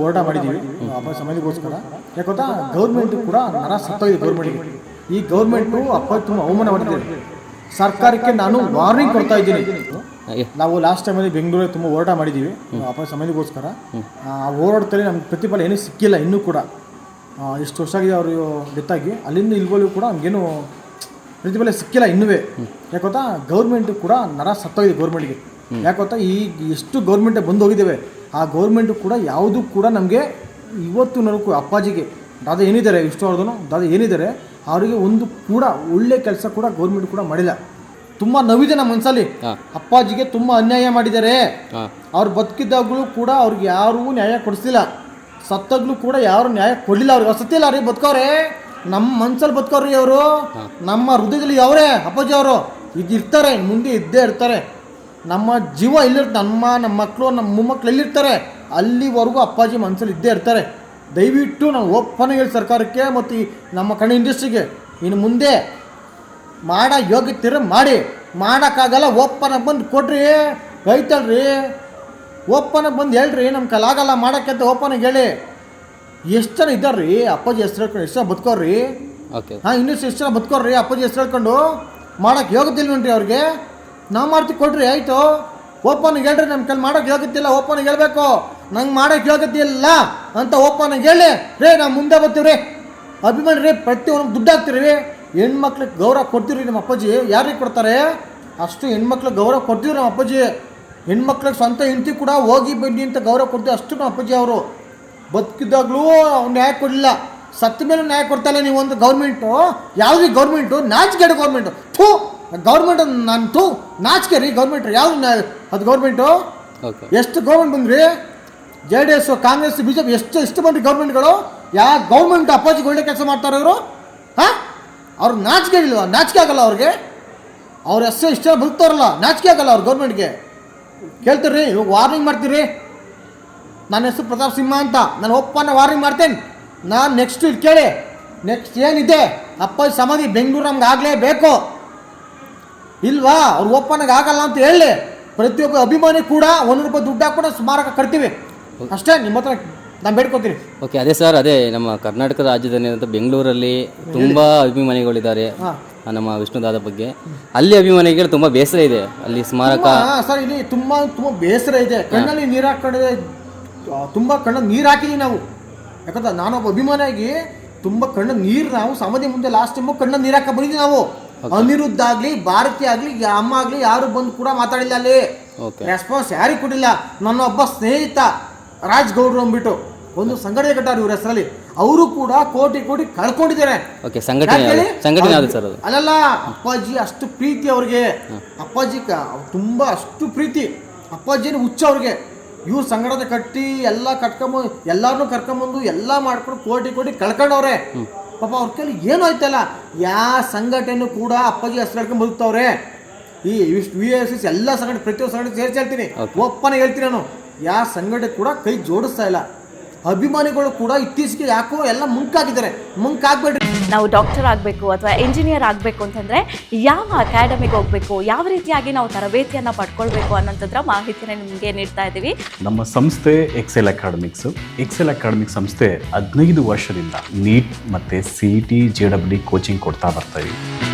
ಹೋರಾಟ ಮಾಡಿದ್ದೀವಿ. ಸಮಾಜಕ್ಕೋಸ್ಕರ. ಸಮಾಧಿಗೋಸ್ಕರ ಯಾಕೆ ಗೊತ್ತಾ? ಗೌರ್ಮೆಂಟ್ ಕೂಡ ನರ ಸತ್ತೋಗಿದೆ ಗೌರ್ಮೆಂಟ್ಗೆ ಈ ಗೌರ್ಮೆಂಟು ಅಪ್ಪ ತುಂಬ ಅವಮಾನ ಮಾಡಿದೆ ಸರ್ಕಾರಕ್ಕೆ ನಾನು ವಾರ್ನಿಂಗ್ ಕೊಡ್ತಾ ಇದ್ದೀನಿ. ನಾವು ಲಾಸ್ಟ್ ಟೈಮಲ್ಲಿ ಬೆಂಗಳೂರಲ್ಲಿ ತುಂಬ ಹೋರಾಟ ಮಾಡಿದ್ದೀವಿ. ಅಪ್ಪ ಸಮಾಧಿಗೋಸ್ಕರ ಆ ಹೋರಾಟದಲ್ಲಿ ನಮ್ಗೆ ಪ್ರತಿಫಲ ಏನೂ ಸಿಕ್ಕಿಲ್ಲ ಇನ್ನೂ ಕೂಡ. ಎಷ್ಟು ವರ್ಷ ಆಗಿದೆ ಅವರು ಡೆತ್ ಆಗಿ ಅಲ್ಲಿಂದ ಇಲ್ಗೋಳು ಕೂಡ ನಮಗೇನು ಪ್ರತಿಫಲ ಸಿಕ್ಕಿಲ್ಲ ಇನ್ನೂ ಯಾಕೆ ಗೊತ್ತಾ? ಗೌರ್ಮೆಂಟ್ ಕೂಡ ನರ ಸತ್ತೋಗಿದೆ ಗೌರ್ಮೆಂಟ್ಗೆ ಯಾಕೆ ಗೊತ್ತಾ? ಈ ಎಷ್ಟು ಗೌರ್ಮೆಂಟ್ ಬಂದು ಹೋಗಿದ್ದೇವೆ. ಆ ಗೌರ್ಮೆಂಟು ಕೂಡ ಯಾವುದೂ ಕೂಡ ನಮಗೆ ಇವತ್ತು ನನಗೆ ಅಪ್ಪಾಜಿಗೆ ದಾದ ಏನಿದ್ದಾರೆ ಇಷ್ಟು ಅವ್ರದ್ದು ದಾದ ಏನಿದ್ದಾರೆ? ಅವರಿಗೆ ಒಂದು ಕೂಡ ಒಳ್ಳೆ ಕೆಲಸ ಕೂಡ ಗೌರ್ಮೆಂಟ್ ಕೂಡ ಮಾಡಿಲ್ಲ. ತುಂಬ ನೋವಿದೆ ನಮ್ಮ ಮನಸ್ಸಲ್ಲಿ ಅಪ್ಪಾಜಿಗೆ ತುಂಬ ಅನ್ಯಾಯ ಮಾಡಿದ್ದಾರೆ. ಅವ್ರು ಬದುಕಿದ್ದಾಗಲೂ ಕೂಡ ಅವ್ರಿಗೆ ಯಾರೂ ನ್ಯಾಯ ಕೊಡಿಸ್ಲಿಲ್ಲ. ಸತ್ತಾಗ್ಲೂ ಕೂಡ ಯಾರು ನ್ಯಾಯ ಕೊಡಲಿಲ್ಲ ಅವ್ರಿಗೆ. ಅವ್ರು ಸತ್ತಿಲ್ಲ ಅವ್ರಿಗೆ ಬದುಕವ್ರೆ. ನಮ್ಮ ಮನ್ಸಲ್ಲಿ ಬದುಕವ್ರಿ ಅವರು ನಮ್ಮ ಹೃದಯದಲ್ಲಿ ಅವರೇ ಅಪ್ಪಾಜಿ ಅವರು. ಇದು ಇರ್ತಾರೆ ಮುಂದೆ ಇದ್ದೇ ಇರ್ತಾರೆ. ನಮ್ಮ ಜೀವ ಇಲ್ಲಿರ್ತ ನಮ್ಮ ನಮ್ಮ ಮಕ್ಕಳು ನಮ್ಮ ಮೊಮ್ಮಕ್ಕಳು ಎಲ್ಲಿರ್ತಾರೆ? ಅಲ್ಲಿವರೆಗೂ ಅಪ್ಪಾಜಿ ಮನಸ್ಸಲ್ಲಿ ಇದ್ದೇ ಇರ್ತಾರೆ. ದಯವಿಟ್ಟು ನಾನು ಓಪನ್ ಹೇಳಿ ಸರ್ಕಾರಕ್ಕೆ ಮತ್ತು ಈ ನಮ್ಮ ಕಣ್ಣು ಇಂಡಸ್ಟ್ರಿಗೆ ಇನ್ನು ಮುಂದೆ ಮಾಡೋ ಯೋಗ್ಯತೆ ಮಾಡಿ. ಮಾಡೋಕ್ಕಾಗಲ್ಲ ಓಪನಾಗಿ ಬಂದು ಕೊಡ್ರಿ ಐತಲ್ರಿ ಓಪನಾಗಿ ಬಂದು ಹೇಳ್ರಿ ನಮ್ಮ ಕಲಾಗಲ್ಲ ಮಾಡೋಕ್ಕೆ ಅಂತ ಓಪನ್ ಹೇಳಿ. ಎಷ್ಟು ಜನ ಇದ್ದಾರ್ರಿ? ಅಪ್ಪಾಜಿ ಹೆಸ್ರು ಹೇಳ್ಕೊಂಡು ಎಷ್ಟು ಜನ ಬದುಕೋರಿ ಓಕೆ ಹಾಂ ಇನ್ನೂ ಎಷ್ಟು ಜನ ಬದುಕೋರಿ ಅಪ್ಪಾಜಿ ಹೆಸ್ರು ಹೇಳ್ಕೊಂಡು? ಮಾಡೋಕ್ಕೆ ಯೋಗ್ಯತೆ ಇಲ್ವೇನ್ರಿ ಅವ್ರಿಗೆ? ನಾವು ಮಾಡ್ತೀವಿ ಕೊಡ್ರಿ, ಆಯಿತು? ಓಪನ್ ಹೇಳ್ರಿ ನಮ್ಮ ಕೈಲಿ ಮಾಡೋಕೆ ಯೋಗ್ಯತೆ ಇಲ್ಲ ಓಪನ್ ಹೇಳ್ಬೇಕು. ನಂಗೆ ಮಾಡೋಕೆ ಯೋಗ್ಯತೆ ಅಂತ ಓಪನ್ ಹೇಳಿ. ರೇ ನಾವು ಮುಂದೆ ಬರ್ತೀವಿ ರೀ ಅಭಿಮಾನಿ ರೀ, ಪ್ರತಿಯೊಂದು ದುಡ್ಡು ಹಾಕ್ತೀರಿ. ರೀ ಹೆಣ್ಮಕ್ಳಿಗೆ ಗೌರವ ಕೊಡ್ತೀವಿ ನಮ್ಮ ಅಪ್ಪಾಜಿ. ಯಾರಿಗೆ ಕೊಡ್ತಾರೆ? ಅಷ್ಟು ಹೆಣ್ಮಕ್ಳಿಗೆ ಗೌರವ ಕೊಡ್ತೀವಿ ನಮ್ಮ ಅಪ್ಪಾಜಿ. ಹೆಣ್ಮಕ್ಳಿಗೆ ಸ್ವಂತ ಹೆಂಡತಿ ಕೂಡ ಹೋಗಿ ಬನ್ನಿ ಅಂತ ಗೌರವ ಕೊಡ್ತೀವಿ ಅಷ್ಟು ನಮ್ಮ ಅಪ್ಪಾಜಿ ಅವರು. ಬದುಕಿದ್ದಾಗಲೂ ಅವ್ನು ನ್ಯಾಯ ಕೊಡಲಿಲ್ಲ. ಸತ್ತ ಮೇಲೆ ನ್ಯಾಯ ಕೊಡ್ತಾಯಿಲ್ಲ ನೀವು ಒಂದು ಗೌರ್ಮೆಂಟು. ಯಾವುದೇ ಗೌರ್ಮೆಂಟು? ನಾಚಿಕೆಡು ಗೌರ್ಮೆಂಟು. ಥೂ! ಗೌರ್ಮೆಂಟ್ ನಾನು ಥೂ ನಾಚಿಕೆ ರೀ ಗೌರ್ಮೆಂಟ್ ಯಾವ್ದು ಅದು ಗೌರ್ಮೆಂಟು? ಎಷ್ಟು ಗೌರ್ಮೆಂಟ್ ಬಂದ್ರಿ? J D S Congress B J P ಎಷ್ಟು ಎಷ್ಟು ಬಂದ್ರಿ ಗೌರ್ಮೆಂಟ್ಗಳು? ಯಾವ ಗೌರ್ಮೆಂಟ್ ಅಪ್ಪಾಜಿಗೆ ಒಳ್ಳೆ ಕೆಲಸ ಮಾಡ್ತಾರೆ ಇವರು? ಹಾಂ? ಅವ್ರು ನಾಚಿಕೆ ಇಲ್ವಾ? ನಾಚಿಕೆ ಆಗಲ್ಲ ಅವ್ರಿಗೆ? ಅವ್ರ ಎಷ್ಟು ಇಷ್ಟ ಬದುಕ್ತಾರಲ್ಲ ನಾಚಿಕೆ ಆಗಲ್ಲ ಅವ್ರು ಗೌರ್ಮೆಂಟ್ಗೆ? ಕೇಳ್ತೀರಿ ಇವಾಗ ವಾರ್ನಿಂಗ್ ಮಾಡ್ತೀರಿ. ನನ್ನ ಹೆಸರು ಪ್ರತಾಪ್ ಸಿಂಹ ಅಂತ. ನಾನು ಒಪ್ಪನ್ನ ವಾರ್ನಿಂಗ್ ಮಾಡ್ತೇನೆ. ನಾನು ನೆಕ್ಸ್ಟ್ ಇಲ್ಲಿ ಕೇಳಿ. ನೆಕ್ಸ್ಟ್ ಏನಿದೆ? ಅಪ್ಪಾಜಿ ಸಮಾಧಿ ಬೆಂಗಳೂರು ನಮ್ಗೆ ಆಗಲೇಬೇಕು. ಇಲ್ವಾ? ಅವ್ರು ಓಪನ್ ಆಗಲ್ಲ ಅಂತ ಹೇಳಿ ಪ್ರತಿಯೊಬ್ಬ ಅಭಿಮಾನಿ ಕೂಡ ಒಂದು ರೂಪಾಯಿ ದುಡ್ಡು ಹಾಕೊಂಡು ಸ್ಮಾರಕ ಕಟ್ತೀವಿ. ಅಷ್ಟೇ ನಿಮ್ಮ ಹತ್ರ ನಾನು ಬೇಡ್ಕೊತೀನಿ. ಓಕೆ ಅದೇ ಸರ್ ಅದೇ ನಮ್ಮ ಕರ್ನಾಟಕ ರಾಜ್ಯದಲ್ಲಿ ಅಂತ ಬೆಂಗಳೂರಲ್ಲಿ ತುಂಬ ಅಭಿಮಾನಿಗಳಿದ್ದಾರೆ ನಮ್ಮ ವಿಷ್ಣುದಾದ ಬಗ್ಗೆ. ಅಲ್ಲಿ ಅಭಿಮಾನಿಗಳು ತುಂಬ ಬೇಸರ ಇದೆ ಅಲ್ಲಿ ಸ್ಮಾರಕ ಸರ್ ಇಲ್ಲಿ ತುಂಬ ತುಂಬ ಬೇಸರ ಇದೆ. ಕಣ್ಣಲ್ಲಿ ನೀರು ಹಾಕೊಂಡಿದೆ ತುಂಬ ಕಣ್ಣಲ್ಲಿ ನೀರು ಹಾಕಿದೀವಿ ನಾವು. ಯಾಕಂದ್ರೆ ನಾನೊಬ್ಬ ಅಭಿಮಾನಿಯಾಗಿ ತುಂಬ ಕಣ್ಣ ನೀರು ನಾವು ಸಮಾಧಿ ಮುಂದೆ ಲಾಸ್ಟ್ ಟೈಮು ಕಣ್ಣ ನೀರು ಹಾಕ ಬಂದಿದ್ದೀವಿ ನಾವು. ಅನಿರುದ್ಧ ಆಗ್ಲಿ ಭಾರತಿ ಆಗ್ಲಿ ಅಮ್ಮ ಆಗ್ಲಿ ಯಾರು ಬಂದು ಕೂಡ ಮಾತಾಡಿಲ್ಲ ಅಲ್ಲಿ. ರೆಸ್ಪಾನ್ಸ್ ಯಾರಿಗೂ ಕೊಟ್ಟಿಲ್ಲ. ನನ್ನ ಒಬ್ಬ ಸ್ನೇಹಿತ ರಾಜ್ ಗೌಡ್ರು ಅಂದ್ಬಿಟ್ಟು ಒಂದು ಸಂಘಟನೆ ಕಟ್ಟಾರ ಇವ್ರ ಹೆಸರಲ್ಲಿ. ಅವರು ಕೂಡ ಕೋಟಿ ಕೋಟಿ ಕಳ್ಕೊಂಡಿದ್ದಾರೆ. ಓಕೆ ಸಂಘಟನೆ ಯಾಕ್ ಯಾವ್ದು? ಸರ್ ಅದು? ಅಲ್ಲಲ್ಲ ಅಪ್ಪಾಜಿ ಅಷ್ಟು ಪ್ರೀತಿ ಅವ್ರಿಗೆ. ಅಪ್ಪಾಜಿ ತುಂಬಾ ಅಷ್ಟು ಪ್ರೀತಿ. ಅಪ್ಪಾಜಿನ ಹುಚ್ಚ ಅವ್ರಿಗೆ. ಇವ್ರು ಸಂಘಟನೆ ಕಟ್ಟಿ ಎಲ್ಲ ಕಟ್ಕೊಂಬಂದು ಎಲ್ಲಾರನ್ನೂ ಕರ್ಕೊಂಬಂದು ಎಲ್ಲ ಮಾಡ್ಕೊಂಡು ಕೋಟಿ ಕೋಟಿ ಕಳ್ಕೊಂಡವ್ರೆ. ಪಾಪ ಅವ್ರ ಕೈಲಿ ಏನೂ ಆಯ್ತಲ್ಲ ಯಾವ ಸಂಘಟನೆ ಕೂಡ ಅಪ್ಪಾಜಿ ಹೆಸರು ಹೇಳ್ಕೊಂಡು ಬದುಕ್ತವ್ರೆ. ಈ ವಿ ಎಸ್ ಎಸ್ ಎಲ್ಲ ಸಂಘಟನೆ ಪ್ರತಿಯೊಂದು ಸಂಘಟನೆ ಸೇರಿಸಿ ಹೇಳ್ತೀನಿ. ಒಪ್ಪನೆ ಹೇಳ್ತೀನಿ ನಾನು. ಯಾವ ಸಂಘಟನೆ ಕೂಡ ಕೈ ಜೋಡಿಸ್ತಾ ಇಲ್ಲ. ಅಭಿಮಾನಿಗಳು ಕೂಡ ಇತ್ತೀಚೆಗೆ ಯಾಕೋ ಎಲ್ಲ ಮುಂಕಾಗಿದ್ದಾರೆ ಮುಂಕಾಗ್ಬೇಡ್ರಿ ನಾವು ಡಾಕ್ಟರ್ ಆಗಬೇಕು ಅಥವಾ ಇಂಜಿನಿಯರ್ ಆಗಬೇಕು ಅಂತಂದರೆ ಯಾವ ಅಕಾಡೆಮಿಗೆ ಹೋಗಬೇಕು ಯಾವ ರೀತಿಯಾಗಿ ನಾವು ತರಬೇತಿಯನ್ನು ಪಡ್ಕೊಳ್ಬೇಕು ಅನ್ನೋಂಥದ್ರ ಮಾಹಿತಿನ ನಿಮಗೆ ನೀಡ್ತಾ ಇದ್ದೀವಿ ನಮ್ಮ ಸಂಸ್ಥೆ ಎಕ್ಸೆಲ್ ಅಕಾಡೆಮಿಕ್ಸ್ ಎಕ್ಸೆಲ್ ಅಕಾಡೆಮಿಕ್ ಸಂಸ್ಥೆ ಹದಿನೈದು ವರ್ಷದಿಂದ ನೀಟ್ ಮತ್ತು C E T J W coaching ಕೊಡ್ತಾ ಬರ್ತಾ ಇದ್ದೀವಿ